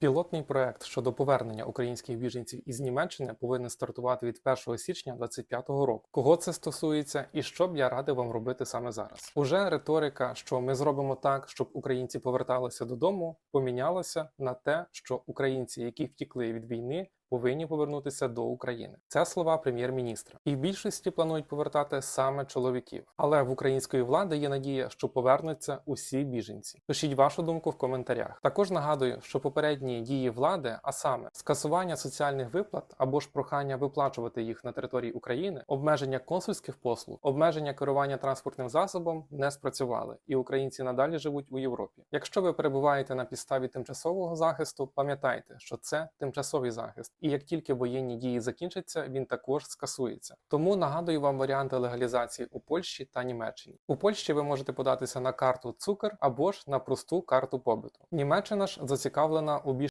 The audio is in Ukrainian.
Пілотний проект щодо повернення українських біженців із Німеччини повинен стартувати від 1 січня 2025 року. Кого це стосується і що б я радив вам робити саме зараз? Уже риторика, що ми зробимо так, щоб українці поверталися додому, помінялася на те, що українці, які втікли від війни, повинні повернутися до України. Це слова прем'єр-міністра. І в більшості планують повертати саме чоловіків. Але в української влади є надія, що повернуться усі біженці. Пишіть вашу думку в коментарях. Також нагадую, що попередні дії влади, а саме скасування соціальних виплат або ж прохання виплачувати їх на території України, обмеження консульських послуг, обмеження керування транспортним засобом не спрацювали, і українці надалі живуть у Європі. Якщо ви перебуваєте на підставі тимчасового захисту, пам'ятайте, що це тимчасовий захист, і як тільки воєнні дії закінчаться, він також скасується. Тому нагадую вам варіанти легалізації у Польщі та Німеччині. У Польщі ви можете податися на карту Цукер або ж на просту карту побиту. Німеччина ж зацікавлена у більш